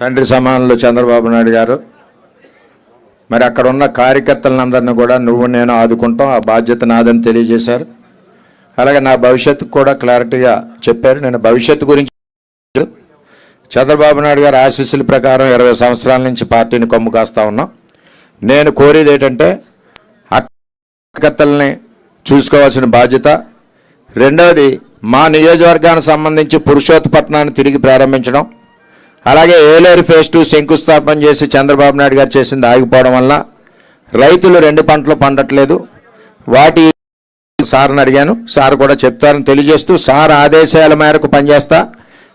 తండ్రి సమానంలో చంద్రబాబు నాయుడు గారు మరి అక్కడ ఉన్న కార్యకర్తలందరినీ కూడా నువ్వు నేను ఆదుకుంటాం ఆ బాధ్యత నాదని తెలియజేశారు. అలాగే నా భవిష్యత్తు కూడా క్లారిటీగా చెప్పారు. నేను భవిష్యత్తు గురించి చంద్రబాబు నాయుడు గారి ఆశీస్సుల ప్రకారం ఇరవై సంవత్సరాల నుంచి పార్టీని కొమ్ము కాస్తా ఉన్నాం. నేను కోరేది ఏంటంటే కార్యకర్తల్ని చూసుకోవాల్సిన బాధ్యత. రెండవది మా నియోజకవర్గానికి సంబంధించి పురుషోత్పట్నాన్ని తిరిగి ప్రారంభించడం. అలాగే ఏలేరు ఫేజ్ టూ శంకుస్థాపన చేసి చంద్రబాబు నాయుడు గారు చేసింది ఆగిపోవడం వల్ల రైతులు రెండు పంటలు పండట్లేదు. వాటి సార్ని అడిగాను. సార్ కూడా చెప్తారని తెలియజేస్తూ సార్ ఆదేశాల మేరకు పనిచేస్తా.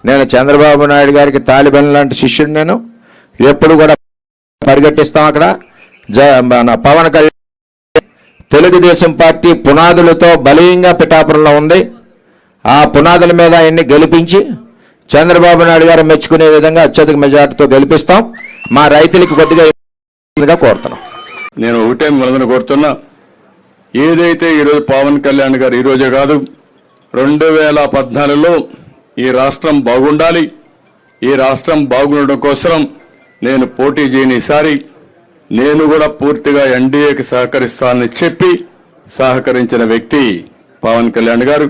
నేను చంద్రబాబు నాయుడు గారికి తాలిబన్ లాంటి శిష్యుడు నేను. ఎప్పుడు కూడా పరిగెట్టిస్తాం అక్కడ. జ మన పవన్ కళ్యాణ్ తెలుగుదేశం పార్టీ పునాదులతో బలీయంగా పిఠాపురంలో ఉంది. ఆ పునాదుల మీద ఆయన్ని గెలిపించి చంద్రబాబు నాయుడు గారు మెచ్చుకునే విధంగా అత్యధిక మెజార్టీతో గెలిపిస్తాం. మా రైతులకి కొద్దిగా కోరుతున్నాం. నేను ఒకటే మిమ్మల్ని కోరుతున్నా ఏదైతే ఈరోజు పవన్ కళ్యాణ్ గారు ఈరోజే కాదు రెండు వేల పద్నాలుగులో ఈ రాష్ట్రం బాగుండాలి. ఈ రాష్ట్రం బాగుండడం కోసం నేను పోటీ చేయని ఈసారి నేను కూడా పూర్తిగా ఎన్డీఏకి సహకరిస్తానని చెప్పి సహకరించిన వ్యక్తి పవన్ కళ్యాణ్ గారు.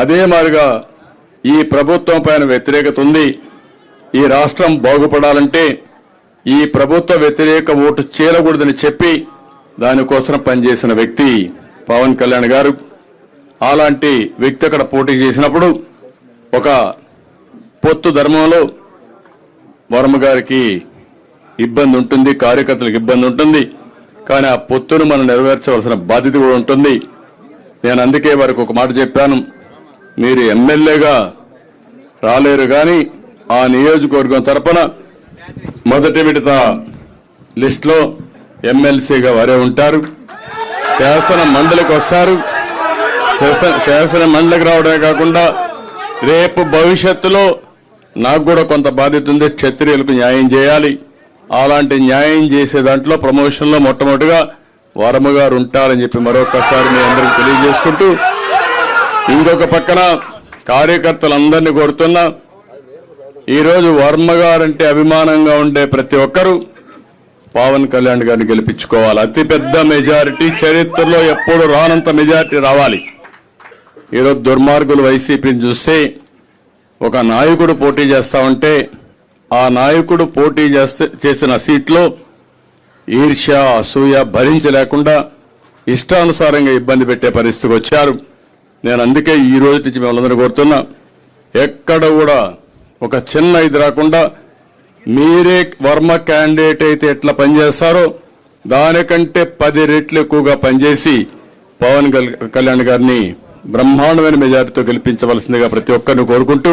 అదే మాదిరిగా ఈ ప్రభుత్వం పైన వ్యతిరేకత ఉంది. ఈ రాష్ట్రం బాగుపడాలంటే ఈ ప్రభుత్వ వ్యతిరేక ఓటు చేయకూడదని చెప్పి దానికోసం పనిచేసిన వ్యక్తి పవన్ కళ్యాణ్ గారు. అలాంటి వ్యక్తి అక్కడ పోటీ చేసినప్పుడు ఒక పొత్తు ధర్మంలో వర్మ గారికి ఇబ్బంది ఉంటుంది కార్యకర్తలకు ఇబ్బంది ఉంటుంది. కానీ ఆ పొత్తును మనం నెరవేర్చవలసిన బాధ్యత కూడా ఉంటుంది. నేను అందుకే వారికి ఒక మాట చెప్పాను. మీరు ఎమ్మెల్యేగా రాలేరు కానీ ఆ నియోజకవర్గం తరపున మొదటి విడత లిస్టులో ఎమ్మెల్సీగా వారే ఉంటారు. శాసన మండలికి వస్తారు. శాసన- శాసన మండలికి రావడమే కాకుండా రేపు భవిష్యత్తులో నాకు కూడా కొంత బాధ్యత ఉంది. క్షత్రియులకు న్యాయం చేయాలి. అలాంటి న్యాయం చేసే దాంట్లో ప్రమోషన్లో మొట్టమొదటిగా వరమ గారు ఉంటారని చెప్పి మరొకసారి మీ అందరికి తెలియజేసుకుంటూ ఇంకొక పక్కన కార్యకర్తలందరినీ కోరుతున్నా ఈరోజు వర్మ గారంటే అభిమానంగా ఉండే ప్రతి ఒక్కరూ పవన్ కళ్యాణ్ గారిని గెలిపించుకోవాలి. అతిపెద్ద మెజారిటీ చరిత్రలో ఎప్పుడు రానంత మెజారిటీ రావాలి. ఈరోజు దుర్మార్గులు వైసీపీని చూస్తే ఒక నాయకుడు పోటీ చేస్తా ఉంటే ఆ నాయకుడు పోటీ చేస్తే చేసిన సీట్లో ఈర్ష్య అసూయ భరించలేకుండా ఇష్టానుసారంగా ఇబ్బంది పెట్టే పరిస్థితికి వచ్చారు. నేను అందుకే ఈ రోజు నుంచి మిమ్మల్ని కోరుతున్నా ఎక్కడ కూడా ఒక చిన్న ఇది రాకుండా మీరే వర్మ క్యాండిడేట్ అయితే ఎట్లా పనిచేస్తారో దానికంటే పది రెట్లు ఎక్కువగా పనిచేసి పవన్ కళ్యాణ్ గారిని బ్రహ్మాండమైన మెజార్టీతో గెలిపించవలసిందిగా ప్రతి ఒక్కరిని కోరుకుంటూ